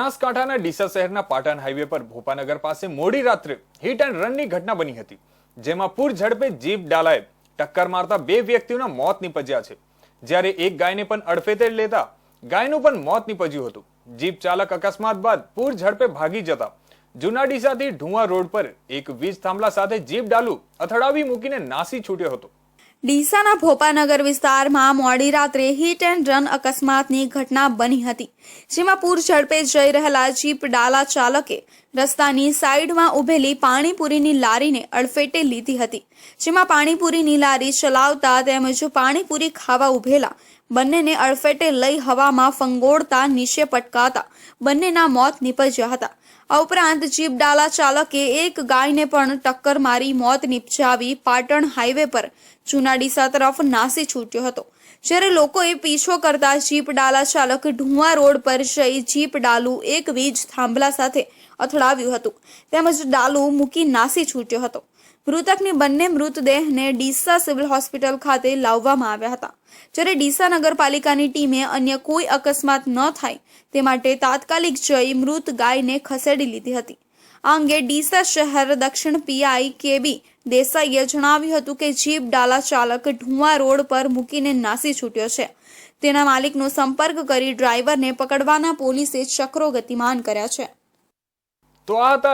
બનાસકાંઠાના ડીસા શહેરના પાટણ હાઈવે પર ભોપાનગર પાસે મોડી રાત્રે હિટ એન્ડ રનની ઘટના બની હતી, જેમાં પૂર ઝડપે જીપ ડાલાએ ટક્કર મારતા બે વ્યક્તિઓના મોત નીપજ્યા છે. જ્યારે એક ગાયને પણ અડફેતે લેતા ગાયનું પણ મોત નીપજ્યું હતું. જીપ ચાલક અકસ્માત બાદ પૂર ઝડપે ભાગી જતા જૂના ડીસાથી ઢુવા રોડ પર એક વીજ થાંભલા સાથે જીપ ડાલુ અથડાવી મૂકીને નાસી છૂટ્યો હતો. ડીસાના ભોપાનગર વિસ્તારમાં મોડી રાત્રે હિટ એન્ડ રન અકસ્માતની ઘટના બની હતી, જેમાં પૂર ઝડપે જઈ રહેલા જીપ ડાલા ચાલકે રસ્તાની સાઈડમાં ઊભેલી પાણીપુરીની લારીને અડફેટે લીધી હતી. જેમાં પાણીપુરીની લારી ચલાવતા તેમજ પાણીપુરી ખાવા ઊભેલા બંનેને અડફેટે લઈ હવામાં ફંગોળતા નીચે પટકાતા બંનેના મોત નીપજ્યા હતા. આ ઉપરાંત જીપ ડાલા ચાલકે એક ગાયને પણ ટક્કર મારી મોત નિપજાવી પાટણ હાઈવે પર જૂના ડીસા તરફ નાસી છૂટ્યો હતો. જ્યારે લોકોએ પીછો કરતા જીપ ડાલા ચાલક ઢુવા રોડ પર જઈ જીપ ડાલુ એક વીજ થાંભલા સાથે અથડાવ્યું હતું. તેમજ ડાલુ મૂકી નાસી છૂટ્યો હતો. મૃતકની બંને મૃતદેહને ડીસા સિવિલ હોસ્પિટલ ખાતે લાવવામાં આવ્યા હતા. જ્યારે ડીસા નગરપાલિકાની ટીમે અન્ય કોઈ અકસ્માત ન થાય તે માટે તાત્કાલિક જઈ મૃત ગાયને ખસેડી લીધી હતી. આ અંગે ડીસા શહેર દક્ષિણ પીઆઈ કેબી દેસાઈએ જણાવ્યું હતું કે જીપ ડાલા ચાલક ઢુવા રોડ પર મૂકીને નાસી છૂટ્યો છે. તેના માલિકનો સંપર્ક કરી ડ્રાઈવરને પકડવાના પોલીસે ચક્રો ગતિમાન કર્યા છે. તો આ હતા